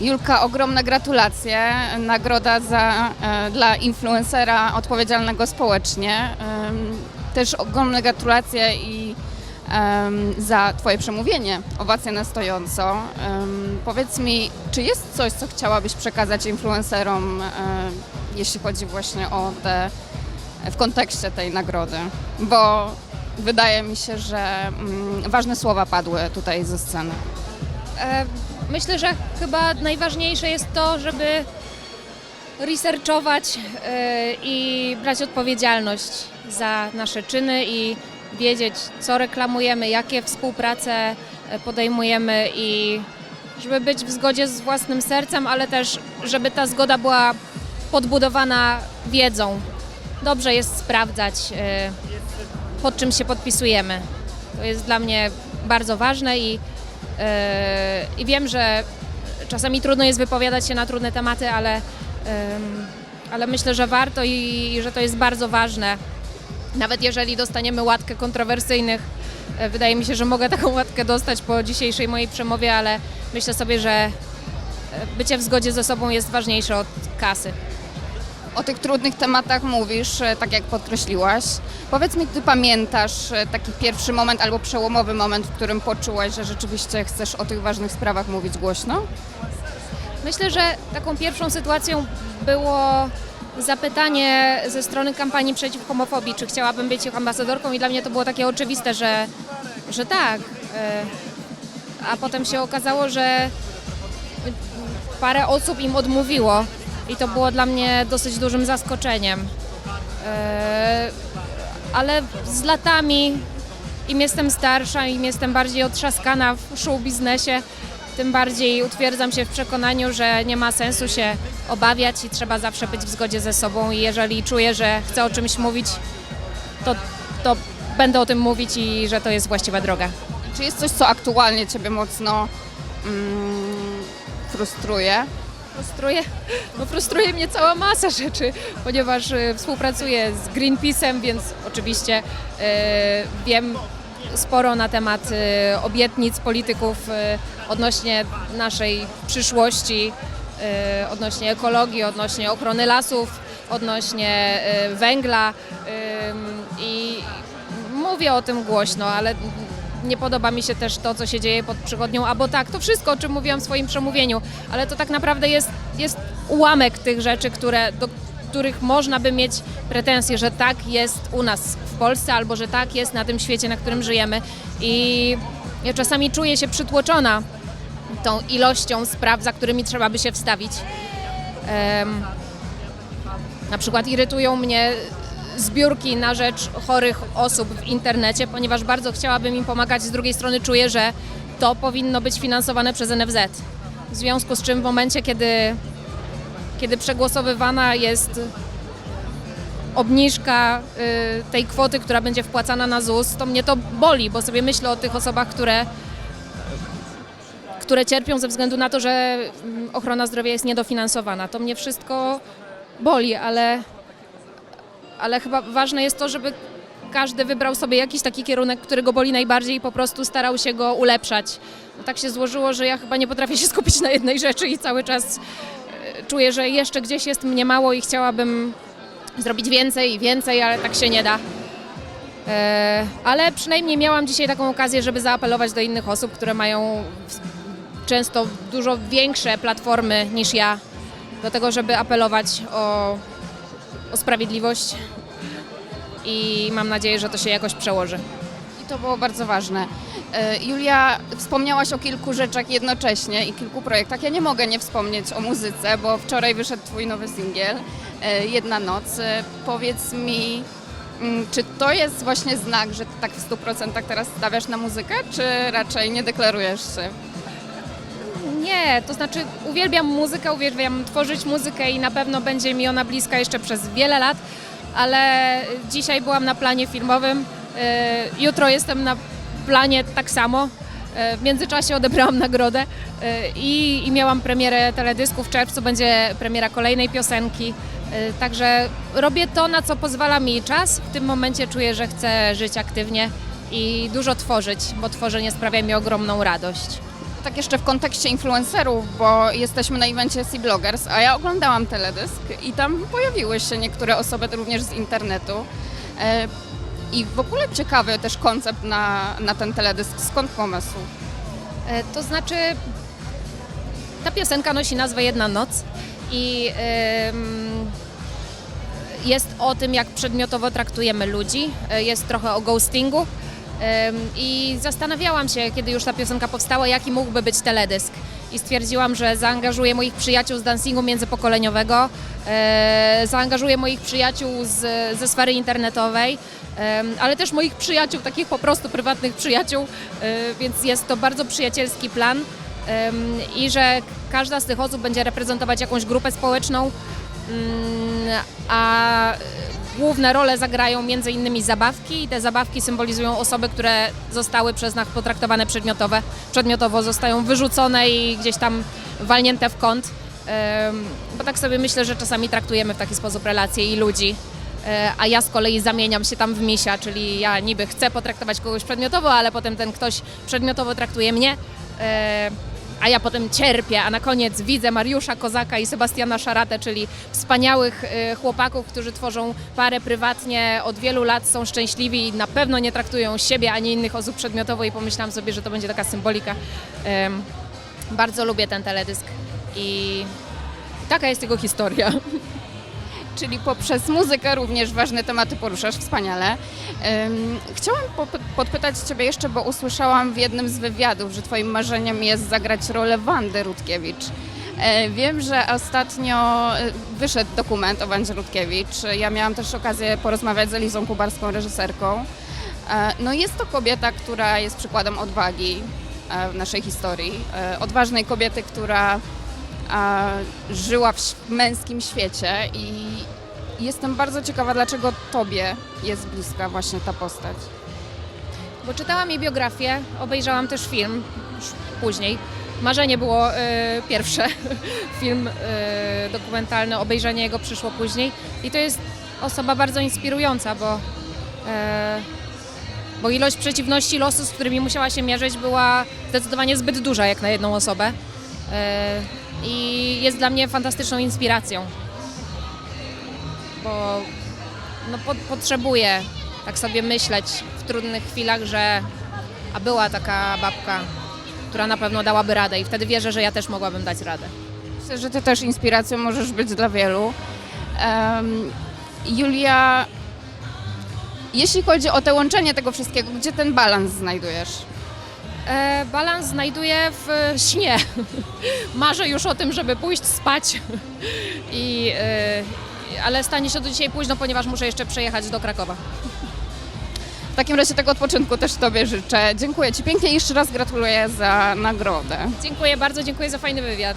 Julka, ogromne gratulacje. Nagroda za, e, dla influencera odpowiedzialnego społecznie. Też ogromne gratulacje i za Twoje przemówienie. Owacje na stojąco. Powiedz mi, czy jest coś, co chciałabyś przekazać influencerom, e, jeśli chodzi właśnie o te, w kontekście tej nagrody? Bo wydaje mi się, że mm, ważne słowa padły tutaj ze sceny. E, Myślę, że chyba najważniejsze jest to, żeby researchować e, i brać odpowiedzialność za nasze czyny i wiedzieć, co reklamujemy, jakie współprace e, podejmujemy i żeby być w zgodzie z własnym sercem, ale też, żeby ta zgoda była podbudowana wiedzą. Dobrze jest sprawdzać, e, pod czym się podpisujemy. To jest dla mnie bardzo ważne i I wiem, że czasami trudno jest wypowiadać się na trudne tematy, ale, ale myślę, że warto i, i że to jest bardzo ważne. Nawet jeżeli dostaniemy łatkę kontrowersyjnych, e, wydaje mi się, że mogę taką łatkę dostać po dzisiejszej mojej przemowie, ale myślę sobie, że e, bycie w zgodzie ze sobą jest ważniejsze od kasy. O tych trudnych tematach mówisz, e, tak jak podkreśliłaś. Powiedz mi, ty pamiętasz e, taki pierwszy moment albo przełomowy moment, w którym poczułaś, że rzeczywiście chcesz o tych ważnych sprawach mówić głośno? Myślę, że taką pierwszą sytuacją było zapytanie ze strony kampanii przeciw homofobii, czy chciałabym być ich ambasadorką i dla mnie to było takie oczywiste, że, że tak. E, A potem się okazało, że parę osób im odmówiło i to było dla mnie dosyć dużym zaskoczeniem. E, Ale z latami im jestem starsza, im jestem bardziej otrzaskana w show biznesie, tym bardziej utwierdzam się w przekonaniu, że nie ma sensu się obawiać i trzeba zawsze być w zgodzie ze sobą i jeżeli czuję, że chcę o czymś mówić, to, to będę o tym mówić i że to jest właściwa droga. Czy jest coś, co aktualnie ciebie mocno mm, frustruje? Frustruje, no frustruje mnie cała masa rzeczy, ponieważ e, współpracuję z Greenpeace'em, więc oczywiście e, wiem sporo na temat e, obietnic polityków e, odnośnie naszej przyszłości, e, odnośnie ekologii, odnośnie ochrony lasów, odnośnie e, węgla Ym, i mówię o tym głośno, ale nie podoba mi się też to, co się dzieje pod przychodnią, albo tak, to wszystko, o czym mówiłam w swoim przemówieniu, ale to tak naprawdę jest, jest ułamek tych rzeczy, które, do których można by mieć pretensje, że tak jest u nas w Polsce, albo że tak jest na tym świecie, na którym żyjemy i ja czasami czuję się przytłoczona tą ilością spraw, za którymi trzeba by się wstawić. Em, na przykład irytują mnie zbiórki na rzecz chorych osób w internecie, ponieważ bardzo chciałabym im pomagać. Z drugiej strony czuję, że to powinno być finansowane przez NFZ. W związku z czym w momencie, kiedy, kiedy przegłosowywana jest obniżka y, tej kwoty, która będzie wpłacana na ZUS, to mnie to boli, bo sobie myślę o tych osobach, które, które cierpią ze względu na to, że mm, ochrona zdrowia jest niedofinansowana. To mnie wszystko boli, ale ale chyba ważne jest to, żeby każdy wybrał sobie jakiś taki kierunek, który go boli najbardziej i po prostu starał się go ulepszać. No tak się złożyło, że ja chyba nie potrafię się skupić na jednej rzeczy i cały czas e, czuję, że jeszcze gdzieś jest mnie mało i chciałabym zrobić więcej i więcej, ale tak się nie da. E, Ale przynajmniej miałam dzisiaj taką okazję, żeby zaapelować do innych osób, które mają często dużo większe platformy niż ja, do tego, żeby apelować o o sprawiedliwość i mam nadzieję, że to się jakoś przełoży. I to było bardzo ważne. E, Julia, wspomniałaś o kilku rzeczach jednocześnie i kilku projektach. Ja nie mogę nie wspomnieć o muzyce, bo wczoraj wyszedł Twój nowy singiel, e, Jedna Noc. E, Powiedz mi, mm, czy to jest właśnie znak, że tak w 100% teraz stawiasz na muzykę, czy raczej nie deklarujesz się? Nie, to znaczy uwielbiam muzykę, uwielbiam tworzyć muzykę i na pewno będzie mi ona bliska jeszcze przez wiele lat, ale dzisiaj byłam na planie filmowym, e, jutro jestem na planie tak samo. E, W międzyczasie odebrałam nagrodę e, i, i miałam premierę teledysku. W czerwcu będzie premiera kolejnej piosenki. Także robię to, na co pozwala mi czas. W tym momencie czuję, że chcę żyć aktywnie i dużo tworzyć, bo tworzenie sprawia mi ogromną radość. Tak jeszcze w kontekście influencerów, bo jesteśmy na evencie Sea Bloggers, a ja oglądałam teledysk i tam pojawiły się niektóre osoby również z internetu. E, I w ogóle ciekawy też koncept na, na ten teledysk. Skąd pomysł? E, To znaczy, ta piosenka nosi nazwę Jedna Noc i jest o tym, jak przedmiotowo traktujemy ludzi. E, Jest trochę o ghostingu. I zastanawiałam się, kiedy już ta piosenka powstała, jaki mógłby być teledysk. I stwierdziłam, że zaangażuję moich przyjaciół z dancingu międzypokoleniowego, e, zaangażuję moich przyjaciół z, ze sfery internetowej, ale też moich przyjaciół, takich po prostu prywatnych przyjaciół, e, więc jest to bardzo przyjacielski plan i że każda z tych osób będzie reprezentować jakąś grupę społeczną, mm, a główne role zagrają innymi zabawki i te zabawki symbolizują osoby, które zostały przez nas potraktowane przedmiotowe, przedmiotowo zostają wyrzucone i gdzieś tam walnięte w kąt. Bo tak sobie myślę, że czasami traktujemy w taki sposób relacje i ludzi, E, a ja z kolei zamieniam się tam w misia, czyli ja niby chcę potraktować kogoś przedmiotowo, ale potem ten ktoś przedmiotowo traktuje mnie, e, a ja potem cierpię, a na koniec widzę Mariusza Kozaka i Sebastiana Szaratę, czyli wspaniałych e, chłopaków, którzy tworzą parę prywatnie od wielu lat, są szczęśliwi i na pewno nie traktują siebie ani innych osób przedmiotowo i pomyślałam sobie, że to będzie taka symbolika. Bardzo lubię ten teledysk i taka jest jego historia. Czyli poprzez muzykę również ważne tematy poruszasz wspaniale. Chciałam podpytać Ciebie jeszcze, bo usłyszałam w jednym z wywiadów, że Twoim marzeniem jest zagrać rolę Wandy Rutkiewicz. E, Wiem, że ostatnio e, wyszedł dokument o Wandzie Rutkiewicz. Ja miałam też okazję porozmawiać z Elizą Kubarską, reżyserką. E, No jest to kobieta, która jest przykładem odwagi w naszej historii. Odważnej kobiety, która a, żyła w męskim świecie i jestem bardzo ciekawa, dlaczego tobie jest bliska właśnie ta postać. Bo czytałam jej biografię, obejrzałam też film już później. Marzenie było e, pierwsze, film e, dokumentalny, obejrzenie jego przyszło później. I to jest osoba bardzo inspirująca, bo, e, bo ilość przeciwności losu, z którymi musiała się mierzyć, była zdecydowanie zbyt duża jak na jedną osobę. I jest dla mnie fantastyczną inspiracją, bo no, po, potrzebuję tak sobie myśleć w trudnych chwilach, że a była taka babka, która na pewno dałaby radę i wtedy wierzę, że ja też mogłabym dać radę. Myślę, że ty też inspiracją możesz być dla wielu. Em, Julia, jeśli chodzi o to łączenie tego wszystkiego, gdzie ten balans znajdujesz? E, balans znajduję w śnie. Marzę już o tym, żeby pójść spać, I, e, ale stanie się to dzisiaj późno, ponieważ muszę jeszcze przejechać do Krakowa. W takim razie tego odpoczynku też tobie życzę. Dziękuję ci pięknie i jeszcze raz gratuluję za nagrodę. Dziękuję bardzo, dziękuję za fajny wywiad.